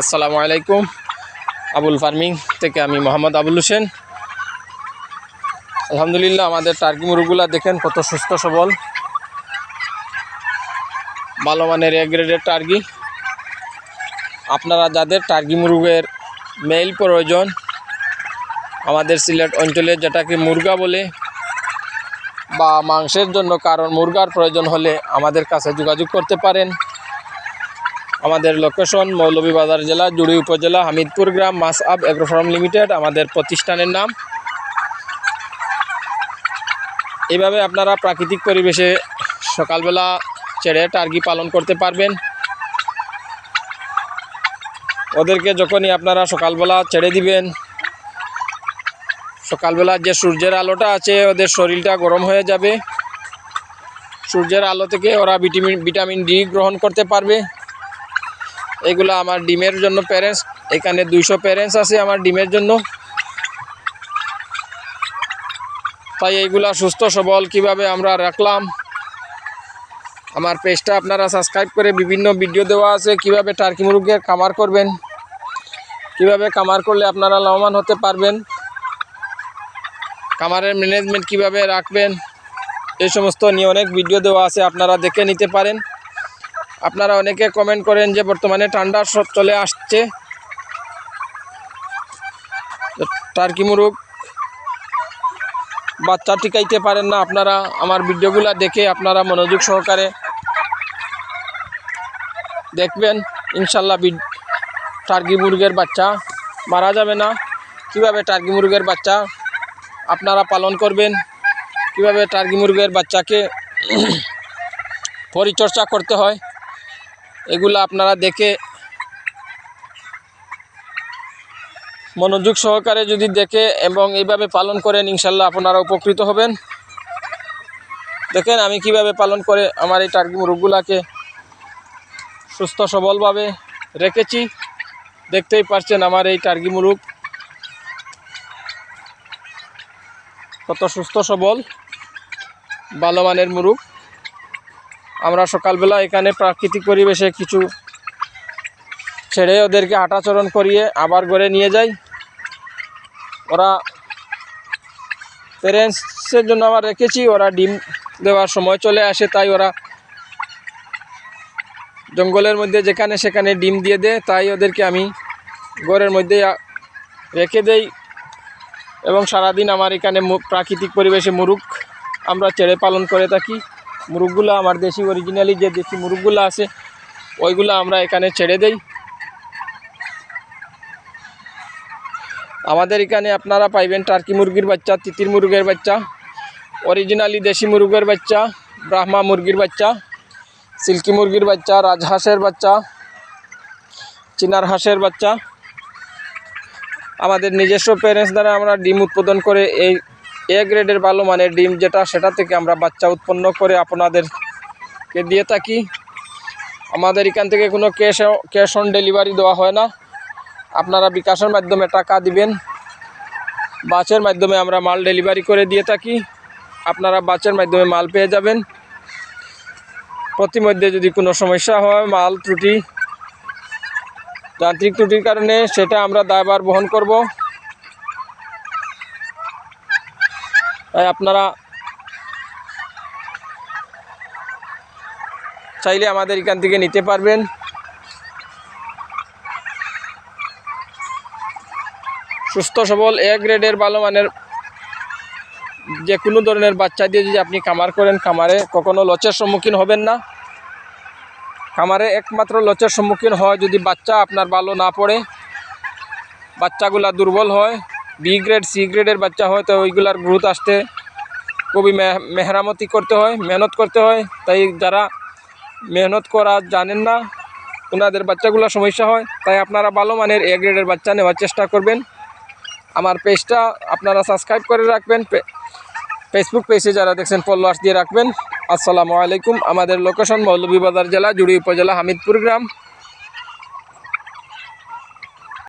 আসসালামু আলাইকুম। আবুল ফার্মিং থেকে আমি মোহাম্মদ আবুল হোসেন। আলহামদুলিল্লাহ আমাদের টার্কি মুরগুলা দেখেন কত সুস্থ সবল। ভালো মানের এ গ্রেডের টার্গি আপনারা যাদের টার্কি মুরগের মেইল প্রয়োজন, আমাদের সিলেট অঞ্চলে যেটাকে মুরগা বলে বা মাংসের জন্য কারণ মুরগার প্রয়োজন হলে আমাদের কাছে যোগাযোগ করতে পারেন। আমাদের লোকেশন মৌলভীবাজার জেলা, জুড়ি উপজেলা, হামিদপুর গ্রাম মাস আপ এগ্রোফার্ম লিমিটেড, আমাদের প্রতিষ্ঠানের নাম। এইভাবে আপনারা প্রাকৃতিক পরিবেশে সকালবেলা ছেড়ে টার্গি পালন করতে পারবেন। ওদেরকে যখনই আপনারা সকালবেলা ছেড়ে দিবেন, সকালবেলা যে সূর্যের আলোটা আছে, ওদের শরীরটা গরম হয়ে যাবে। সূর্যের আলো থেকে ওরা ভিটামিন ভিটামিন ডি গ্রহণ করতে পারবে। এগুলো আমার ডিমের জন্য প্যারেন্টস এখানে দুইশো প্যারেন্টস আছে আমার ডিমের জন্য। তাই এইগুলা সুস্থ সবল, কীভাবে আমরা রাখলাম। আমার পেজটা আপনারা সাবস্ক্রাইব করে বিভিন্ন ভিডিও দেওয়া আছে, কীভাবে টার্কি মুরগের খামার করবেন। কীভাবে খামার করলে আপনারা লাভবান হতে পারবেন। খামারের ম্যানেজমেন্ট কীভাবে রাখবেন। এই সমস্ত নিয়ে অনেক ভিডিও দেওয়া আছে, আপনারা দেখে নিতে পারেন। আপনারা অনেকে কমেন্ট করেন যে বর্তমানে ঠান্ডা চলে আসছে। টার্কি মুরগ বাচ্চা টিকাইতে পারেন না আপনারা। আমার ভিডিওগুলো দেখে আপনারা মনোযোগ সহকারে দেখবেন, ইনশাল্লাহ টার্কি মুরগের বাচ্চা মারা যাবে না। কীভাবে টার্কি মুরগের বাচ্চা আপনারা পালন করবেন, কীভাবে টার্কি মুরগের বাচ্চাকে পরিচর্যা করতে হয় এগুলো আপনারা দেখে মনোযোগ সহকারে যদি দেখে এবং এইভাবে পালন করেন, ইনশাল্লাহ আপনারা উপকৃত হবেন। দেখেন আমি কীভাবে পালন করে আমার এই টার্কি মুরগগুলাকে সুস্থ সবলভাবে রেখেছি। দেখতেই পারছেন আমার এই টার্গি মুরগ কত সুস্থ সবল, ভালো মানের মুরগ। আমরা সকালবেলা এখানে প্রাকৃতিক পরিবেশে কিছু ছেড়ে ওদেরকে হাঁটাচরণ করিয়ে আবার ঘরে নিয়ে যাই। ওরা প্যারেন্টসের জন্য আবার রেখেছি, ওরা ডিম দেওয়ার সময় চলে আসে, তাই ওরা জঙ্গলের মধ্যে যেখানে সেখানে ডিম দিয়ে দেয়, তাই ওদেরকে আমি ঘরের মধ্যে রেখে দেই। এবং সারাদিন আমার এখানে প্রাকৃতিক পরিবেশে মুরুগ আমরা ছেড়ে পালন করে থাকি। মুরগগুলো আমার দেশি অরিজিনালি যে দেশি মুরগগুলো আছে, ওইগুলো আমরা এখানে ছেড়ে দেই। আমাদের এখানে আপনারা পাইবেন টার্কি মুরগির বাচ্চা, তিতির মুরগের বাচ্চা অরিজিনালি দেশি মুরগের বাচ্চা, ব্রাহ্মা মুরগির বাচ্চা, সিল্কি মুরগির বাচ্চা, রাজহাঁসের বাচ্চা, চিনার হাঁসের বাচ্চা। আমাদের নিজস্ব প্যারেন্টস দ্বারা আমরা ডিম উৎপাদন করে এই এ গ্রেডের ভালো মানের ডিম যেটা, সেটা থেকে আমরা বাচ্চা উৎপন্ন করে আপনাদেরকে দিয়ে থাকি। আমাদের এখান থেকে কোনো ক্যাশ ক্যাশ অন ডেলিভারি দেওয়া হয় না। আপনারা বিকাশের মাধ্যমে টাকা দিবেন। বাসের মাধ্যমে আমরা মাল ডেলিভারি করে দিয়ে থাকি। আপনারা বাসের মাধ্যমে মাল পেয়ে যাবেন। প্রতিমধ্যে যদি কোনো সমস্যা হয়, মাল ত্রুটি, যান্ত্রিক ত্রুটির কারণে সেটা আমরা দায়ভার বহন করব। তাই আপনারা চাইলে আমাদের এখান থেকে নিতে পারবেন। সুস্থ, সবল এ গ্রেডের ভালো মানের যে কোনো ধরনের বাচ্চা দিয়ে যদি আপনি খামার করেন, খামারে কখনো লচের সম্মুখীন হবেন না। খামারে একমাত্র লচের সম্মুখীন হয় যদি বাচ্চা আপনার ভালো না পড়ে, বাচ্চাগুলা দুর্বল হয় বি গ্রেড সি গ্রেডের বাচ্চা হয়, তো ওইগুলার গ্রোথ আসতে খুবই মেহ- মেহরামতি করতে হয়, মেহনত করতে হয়। তাই যারা মেহনত করা জানেন না, ওনাদের বাচ্চাগুলো সমস্যা হয়। তাই আপনারা ভালো মানের এ গ্রেডের বাচ্চা নেওয়ার চেষ্টা করবেন। আমার পেজটা আপনারা সাবস্ক্রাইব করে রাখবেন। ফেসবুক পেজে যারা দেখছেন ফলোয়ার্স দিয়ে রাখবেন। আসসালামু আলাইকুম। আমাদের লোকেশন মৌলভীবাজার জেলা, জুড়ি উপজেলা হামিদপুর গ্রাম।